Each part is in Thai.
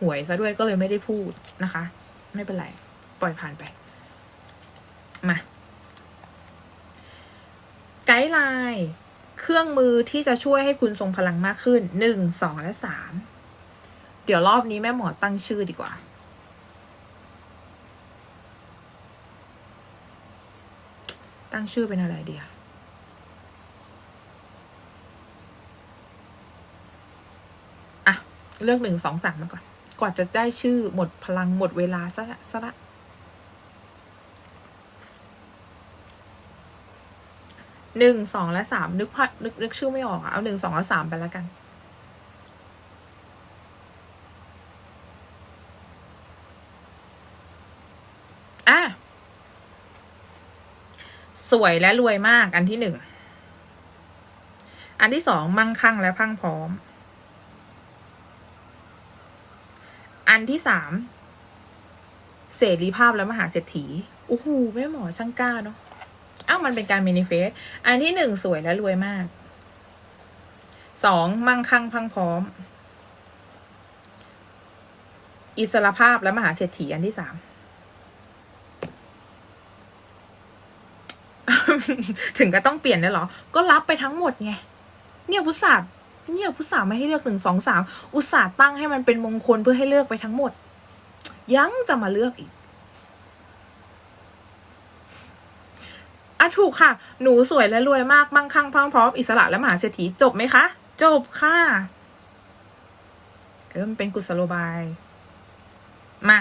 หวยซะด้วยก็เลยไม่ได้พูดนะคะ ไม่เป็นไร ปล่อยผ่านไป มา ไกด์ไลน์เครื่องมือที่จะช่วยให้คุณทรงพลังมากขึ้นหนึ่งสองและสามเดี๋ยวรอบนี้แม่หมอตั้งชื่อดีกว่า ตั้งชื่อเป็นอะไรดีอะอะ เลือกหนึ่งสองสามมาก่อน กว่าจะได้ชื่อหมดพลังหมดเวลาซะละซะละหนึ่งสองและสามนึกพนึกนึกชื่อไม่ออกอะเอาหนึ่งสองและสามไปแล้วกัน อะ สวยและรวยมากอันที่หนึ่ง อันที่สองมั่งคั่งและพังพร้อม นที่สามเสรีภาพและมหาเศรษฐีโอ้โหแม่หมอช่างกล้าเนาะอ้าวมันเป็นการเมนิเฟสอันที่หนึ่งสวยและรวยมากสองมั่งคั่งพังพร้อม อิสรภาพและมหาเศรษฐีอันที่สามถึงก็ต้องเปลี่ยนได้เหรอ ก็รับไปทั้งหมดไง เนี่ยพุทธศาสตร์ เนี่ยพุทธศาสตร์ไม่ให้เลือกหนึ่งสองสามอุตส่าห์ตั้งให้มันเป็นมงคลเพื่อให้เลือกไปทั้งหมด ยังจะมาเลือกอีกอะถูกค่ะ หนูสวยและรวยมากมั่งคั่งพรังพร้อมอิสระและมหาเศรษฐีจบไหมคะ จบค่ะ เออมันเป็นกุศโลบาย มา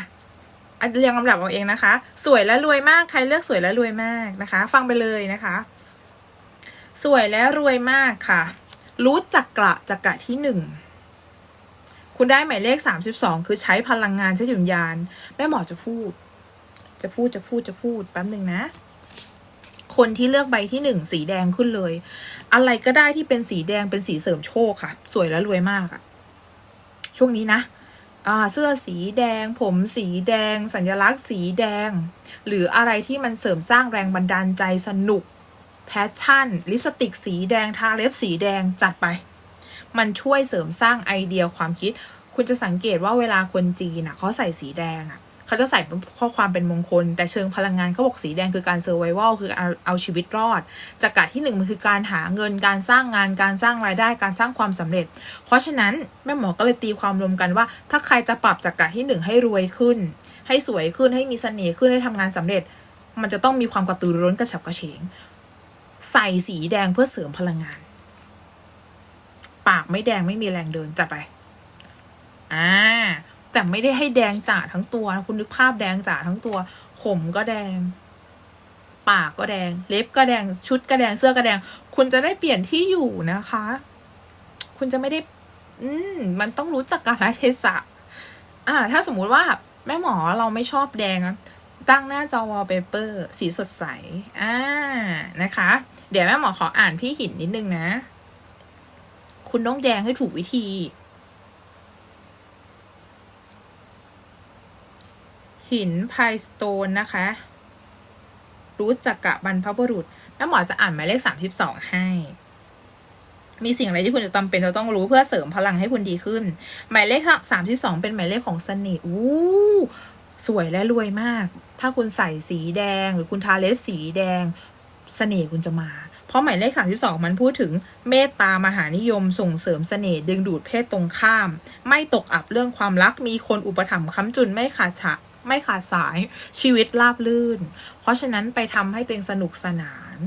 เรียงลำดับเอาเองนะคะ สวยและรวยมากใครเลือกสวยและรวยมากนะคะ ฟังไปเลยนะคะ สวยและรวยมากค่ะ รู้จักกระจักกะที่หนึ่งคุณได้หมายเลขสามสิบสองคือใช้พลังงานใช้จิตวิญญาณ แม่หมอจะพูด จะพูดจะพูดจะพูดแป๊บหนึ่งนะ คนที่เลือกใบที่หนึ่งสีแดงขึ้นเลย อะไรก็ได้ที่เป็นสีแดงเป็นสีเสริมโชคค่ะ สวยและรวยมากอะช่วงนี้นะเสื้อสีแดง ผมสีแดง สัญลักษณ์สีแดง หรืออะไรที่มันเสริมสร้างแรงบันดาลใจสนุก แพชชั่น ลิปสติกสีแดง ทาเล็บสีแดงจัดไป มันช่วยเสริมสร้างไอเดียความคิด คุณจะสังเกตว่าเวลาคนจีนอะเขาใส่สีแดงอะเขาจะใส่ข้อความเป็นมงคล แต่เชิงพลังงานเขาบอกสีแดงคือการเซอร์ไววัลคือเอาเอาชีวิตรอดจากกะที่หนึ่งมันคือการหาเงินการสร้างงานการสร้างรายได้การสร้างความสำเร็จ เพราะฉะนั้นแม่หมอก็เลยตีความรวมกันว่า ถ้าใครจะปรับจากกะที่หนึ่งให้รวยขึ้น ให้สวยขึ้นให้มีเสน่ห์ขึ้นให้ทำงานสำเร็จ มันจะต้องมีความกระตือรือร้นกระฉับกระเฉง ใส่สีแดงเพื่อเสริมพลังงาน ปากไม่แดงไม่มีแรงเดินจัดไปอ่าแต่ไม่ได้ให้แดงจ่าทั้งตัวนะคุณนึกภาพแดงจ่าทั้งตัว ผมก็แดง ปากก็แดง เล็บก็แดงชุดก็แดงเสื้อก็แดง คุณจะได้เปลี่ยนที่อยู่นะคะ คุณจะไม่ได้ อืมมันต้องรู้จักกาลเทศะอ่า ถ้าสมมุติว่าแม่หมอเราไม่ชอบแดงอะ ตั้งหน้าจอวอลเปเปอร์สีสดใส อ่า นะคะ เดี๋ยวแม่หมอขออ่านพี่หินนิดนึงนะ คุณต้องแดงให้ถูกวิธี หินไพสโตนนะคะ รู้จักกะบรรพบุรุษแม่หมอจะอ่านหมายเลขสามสิบสองให้ มีสิ่งอะไรที่คุณจะจำเป็นจะต้องรู้เพื่อเสริมพลังให้คุณดีขึ้น หมายเลขสามสิบสองเป็นหมายเลขของเสน่ห์ อู้ สวยและรวยมาก ถ้าคุณใส่สีแดง หรือคุณทาเล็บสีแดงเสน่ห์คุณจะมา เพราะหมายเลขสามสิบสองมันพูดถึงเมตตามหานิยมส่งเสริมเสน่ห์ดึงดูดเพศตรงข้าม ไม่ตกอับเรื่องความรักมีคนอุปถัมภ์ค้ำจุนไม่ขาดฉะไม่ขาดสายชีวิตราบลื่น เพราะฉะนั้นไปทำให้ตัวเองสนุกสนาน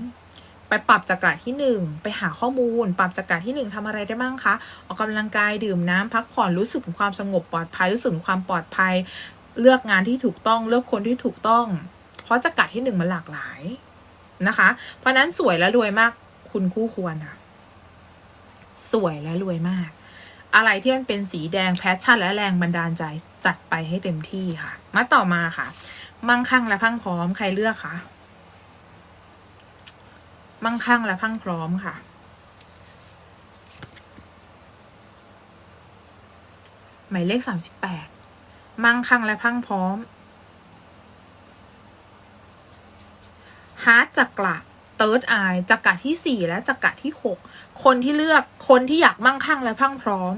ไปปรับจักระที่หนึ่งไปหาข้อมูล ปรับจักระที่หนึ่งทำอะไรได้บ้างคะ ออกกำลังกายดื่มน้ำพักผ่อนรู้สึกถึงความสงบปลอดภัยรู้สึกถึงความปลอดภัย เลือกงานที่ถูกต้องเลือกคนที่ถูกต้อง เพราะจักระที่หนึ่งมันหลากหลายนะคะ เพราะนั้นสวยและรวยมากคุณคู่ควรค่ะ สวยและรวยมาก อะไรที่มันเป็นสีแดงแพชชั่นและแรงบันดาลใจจัดไปให้เต็มที่ค่ะ มาต่อมาค่ะ มั่งคั่งและพังพร้อมใครเลือกคะมั่งคั่งและพังพร้อมค่ะหมายเลขสามสิบแปด มั่งคั่งและพังพร้อม ฮาร์ดจักระเติร์ดไอจักระที่สี่และจักระที่หกคนที่เลือกคนที่อยากมั่งคั่งและพังพร้อม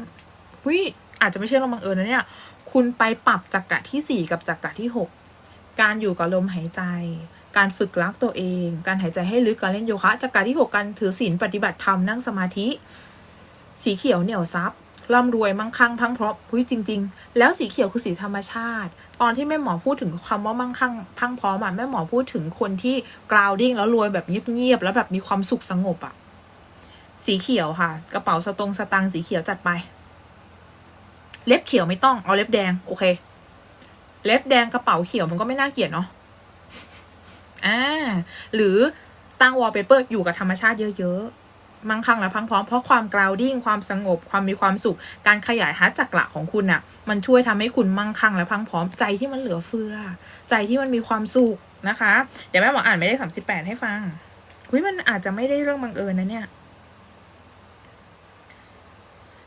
วิอาจจะไม่ใช่เราบังเอิญนะเนี่ย คุณไปปรับจักระที่สี่กับจักระที่หกการอยู่กับลมหายใจ การฝึกรักตัวเอง การหายใจให้ลึก การเล่นโยคะจักระที่หกการถือศีลปฏิบัติธรรมนั่งสมาธิ สีเขียวเหนี่ยวซับ ร่ำรวยมั่งคั่งพังเพราะหุ้ยจริง ๆ แล้วสีเขียวคือสีธรรมชาติ ตอนที่แม่หมอพูดถึงคำว่ามั่งคั่งพังพร้อมอะแม่หมอพูดถึงคนที่กราวดิ้งแล้วรวยแบบเงียบๆแล้วแบบมีความสุขสงบอะสีเขียวค่ะ กระเป๋าสตงสตังค์สีเขียวจัดไป เล็บเขียวไม่ต้องเอาเล็บแดง โอเค เล็บแดงกระเป๋าเขียวมันก็ไม่น่าเกลียดเนาะอ่าหรือตั้งวอลเปเปอร์อยู่กับธรรมชาติเยอะๆ มั่งคั่งและพังพร้อมเพราะความกราวดิ้งความสงบความมีความสุข การขยายฮัตจักระของคุณน่ะ มันช่วยทำให้คุณมั่งคั่งและพังพร้อมใจที่มันเหลือเฟือ ใจที่มันมีความสุขนะคะ เดี๋ยวแม่หมออ่านไม่ได้สามสิบแปดให้ฟังคุยมันอาจจะไม่ได้เรื่องบังเอิญนะเนี่ย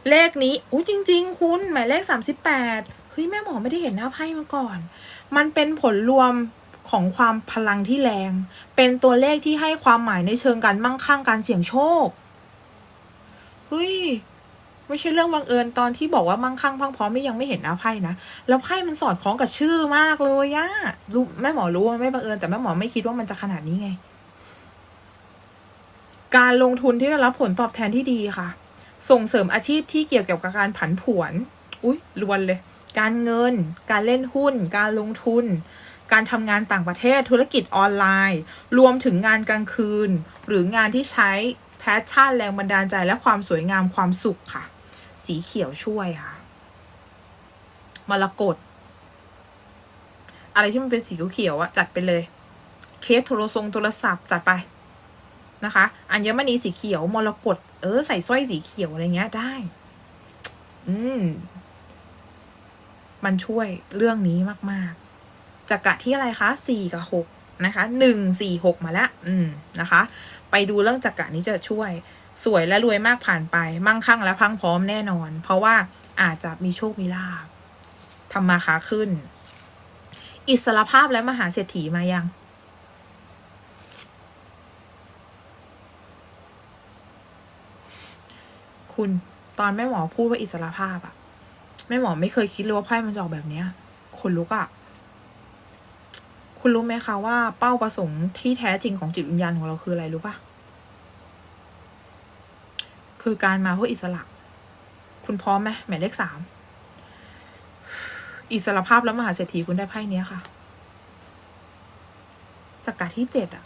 เลขนี้อู้จริง ๆ คุณหมายเลขสามสิบแปดเฮ้ยแม่หมอไม่ได้เห็นหน้าไพ่มาก่อน มันเป็นผลรวมของความพลังที่แรง เป็นตัวเลขที่ให้ความหมายในเชิงการมั่งคั่งการเสี่ยงโชค เฮ้ยไม่ใช่เรื่องบังเอิญตอนที่บอกว่ามั่งคั่งพังพร้อมไม่ยังไม่เห็นหน้าไพ่นะแล้วไพ่มันสอดคล้องกับชื่อมากเลยอะรู้แม่หมอรู้ว่าไม่บังเอิญแต่แม่หมอไม่คิดว่ามันจะขนาดนี้ไง การลงทุนที่ได้รับผลตอบแทนที่ดีค่ะ ส่งเสริมอาชีพที่เกี่ยวกับการผันผวน อุ้ยรวนเลย การเงิน การเล่นหุ้น การลงทุน การทำงานต่างประเทศธุรกิจออนไลน์ รวมถึงงานกลางคืน หรืองานที่ใช้ แพชชั่นแรงบันดาลใจและความสวยงามความสุขค่ะ สีเขียวช่วยค่ะมรกตอะไรที่มันเป็นสีเขียวๆอะจัดไปเลย เคสโทรทรงโทรศัพท์จัดไปนะคะอัญมณีสีเขียวมรกตเออใส่สร้อยสีเขียวอะไรเงี้ยได้ อืม มันช่วยเรื่องนี้มากๆจักระที่อะไรคะสี่กับหกนะคะหนึ่งสี่หกมาแล้ว อืมนะคะ ไปดูเรื่องจักระนี้จะช่วย สวยและรวยมากผ่านไป มั่งคั่งและพังพร้อมแน่นอน เพราะว่าอาจจะมีโชคมีลาภทำมาค้าขึ้น อิสรภาพและมหาเศรษฐีมายังคุณตอนแม่หมอพูดว่าอิสรภาพอะแม่หมอไม่เคยคิดเลยว่าไพ่มันจะออกแบบเนี้ยคนลุกอะ คุณรู้ไหมคะว่าเป้าประสงค์ที่แท้จริงของจิตวิญญาณของเราคืออะไรรู้ปะคือการมาเพื่ออิสระ คุณพร้อมไหมหมายเลขสามอิสระภาพแล้วมหาเศรษฐีคุณได้ไพ่เนี้ยค่ะจักรที่เจ็ดอะ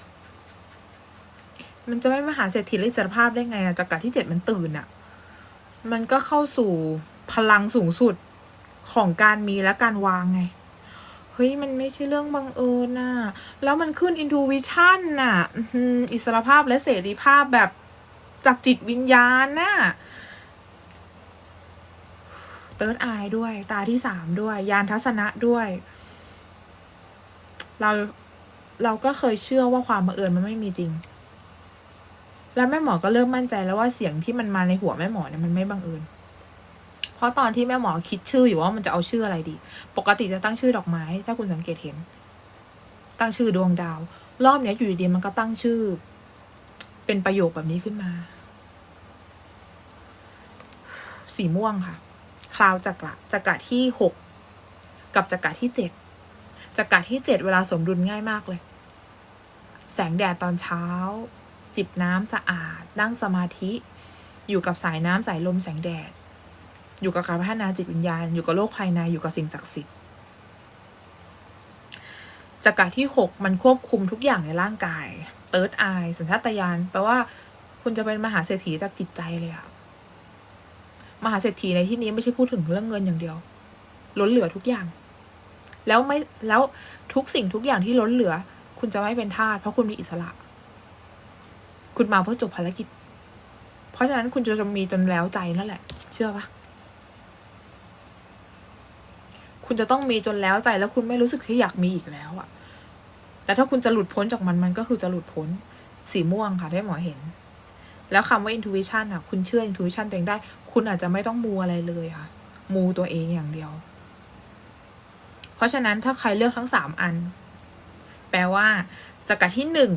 มันจะไม่มหาเศรษฐีและอิสรภาพได้ไงอะจักรที่เจ็ดมันตื่นอะมันก็เข้าสู่พลังสูงสุดของการมีและการวางไง ฮ้ยมันไม่ใช่เรื่องบังเอิญน่ะ แล้วมันขึ้น intuition น่ะอิสรภาพและเสรีภาพแบบจากจิตวิญญาณน่ะเติร์ดอายด้วยตาที่สามด้วย ยานทัศนะด้วย เราเราก็เคยเชื่อว่าความบังเอิญมันไม่มีจริง แล้วแม่หมอก็เริ่มมั่นใจแล้วว่าเสียงที่มันมาในหัวแม่หมอเนี่ยมันไม่บังเอิญ เพราะตอนที่แม่หมอคิดชื่ออยู่ว่ามันจะเอาชื่ออะไรดี ปกติจะตั้งชื่อดอกไม้ ถ้าคุณสังเกตเห็น ตั้งชื่อดวงดาว รอบเนี้ยอยู่ดีๆมันก็ตั้งชื่อ เป็นประโยคแบบนี้ขึ้นมา สีม่วงค่ะ คราวจักระจักระที่หกกับจักระที่เจ็ดจักระที่เจ็ดเวลาสมดุลง่ายมากเลย แสงแดดตอนเช้า จิบน้ำสะอาด นั่งสมาธิ อยู่กับสายน้ำสายลมแสงแดด อยู่กับการพัฒนาจิตวิญญาณ อยู่กับโลกภายในอยู่กับสิ่งศักดิ์สิทธิ์จักรที่หกมันควบคุมทุกอย่างในร่างกายเติร์ดไอสัญชาตญาณแปลว่าคุณจะเป็นมหาเศรษฐีจากจิตใจเลยอะมหาเศรษฐีในที่นี้ไม่ใช่พูดถึงเรื่องเงินอย่างเดียว ล้นเหลือทุกอย่าง แล้วไม่แล้วทุกสิ่งทุกอย่างที่ล้นเหลือ คุณจะไม่เป็นทาสเพราะคุณมีอิสระ คุณมาเพื่อจบภารกิจ เพราะฉะนั้นคุณจะมีจนแล้วใจนั่นแหละ เชื่อปะ คุณจะต้องมีจนแล้วใจแล้วคุณไม่รู้สึกที่อยากมีอีกแล้วอะแล้วถ้าคุณจะหลุดพ้นจากมันมันก็คือจะหลุดพ้น สีม่วงค่ะที่หมอเห็น แล้วคำว่า intuition อะคุณเชื่อ intuition ตัวเองได้ คุณอาจจะไม่ต้องมูอะไรเลยค่ะ มูตัวเองอย่างเดียว เพราะฉะนั้นถ้าใครเลือกทั้งสามอัน แปลว่าจักระที่หนึ่ง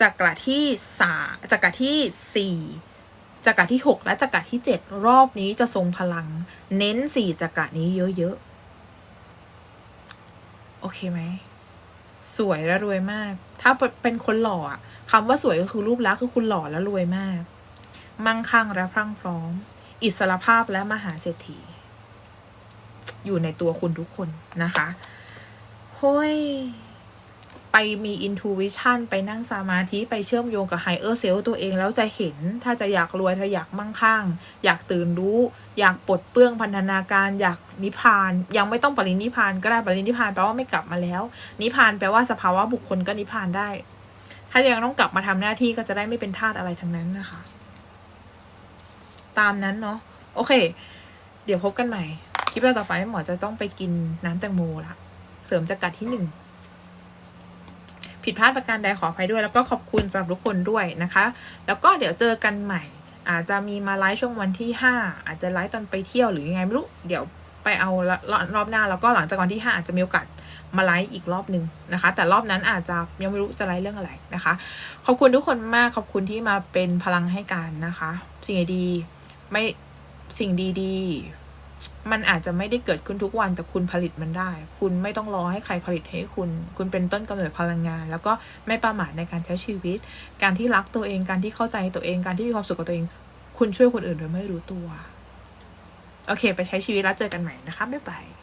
จักระที่สาจักระที่สี่ จักระที่หกและจักระที่เจ็ดรอบนี้จะทรงพลัง เน้นสี่จักระนี้เยอะๆ โอเคไหม สวยและรวยมาก ถ้าเป็นคนหล่ออะคำว่าสวยก็คือรูปลักษณ์คือคุณหล่อและรวยมาก มั่งคั่งและพรั่งพร้อม อิสรภาพและมหาเศรษฐี อยู่ในตัวคุณทุกคนนะคะเฮ้ย ไปมี intuition ไปนั่งสมาธิ ไปเชื่อมโยงกับ higher self ตัวเองแล้วจะเห็นถ้าจะอยากรวย ถ้าอยากมั่งคั่ง อยากตื่นรู้ อยากปลดเปลื้องพันธนาการ อยากนิพพาน ยังไม่ต้องปรินิพพานก็ได้ปรินิพพานแปลว่าไม่กลับมาแล้ว นิพพานแปลว่าสภาวะบุคคลก็นิพพานได้ ถ้ายังต้องกลับมาทำหน้าที่ก็จะได้ไม่เป็นทาสอะไรทั้งนั้นนะคะ ตามนั้นเนาะโอเค เดี๋ยวพบกันใหม่คลิปต่อไปหมอจะต้องไปกินน้ำแตงโมละเสริมจักรัดที่หนึ่ง ผิดพลาดประการใดขออภัยด้วย แล้วก็ขอบคุณสำหรับทุกคนด้วยนะคะ แล้วก็เดี๋ยวเจอกันใหม่ อาจจะมีมาไลฟ์ช่วงวันที่ห้าอาจจะไลฟ์ตอนไปเที่ยวหรือยังไงไม่รู้เดี๋ยวไปเอารอบหน้าแล้วก็หลังจากวันที่ห้าอาจจะมีโอกาสมาไลฟ์อีกรอบหนึ่งนะคะ แต่รอบนั้นอาจจะยังไม่รู้จะไลฟ์เรื่องอะไรนะคะ ขอบคุณทุกคนมากขอบคุณที่มาเป็นพลังให้กันนะคะ สิ่งดีไม่สิ่งดีๆ มันอาจจะไม่ได้เกิดขึ้นทุกวันแต่คุณผลิตมันได้ คุณไม่ต้องรอให้ใครผลิตให้คุณ คุณเป็นต้นกำเนิดพลังงาน แล้วก็ไม่ประมาทในการใช้ชีวิต การที่รักตัวเองการที่เข้าใจตัวเองการที่มีความสุขกับตัวเอง คุณช่วยคนอื่นโดยไม่รู้ตัว โอเค ไปใช้ชีวิตแล้วเจอกันใหม่นะคะบ๊ายบาย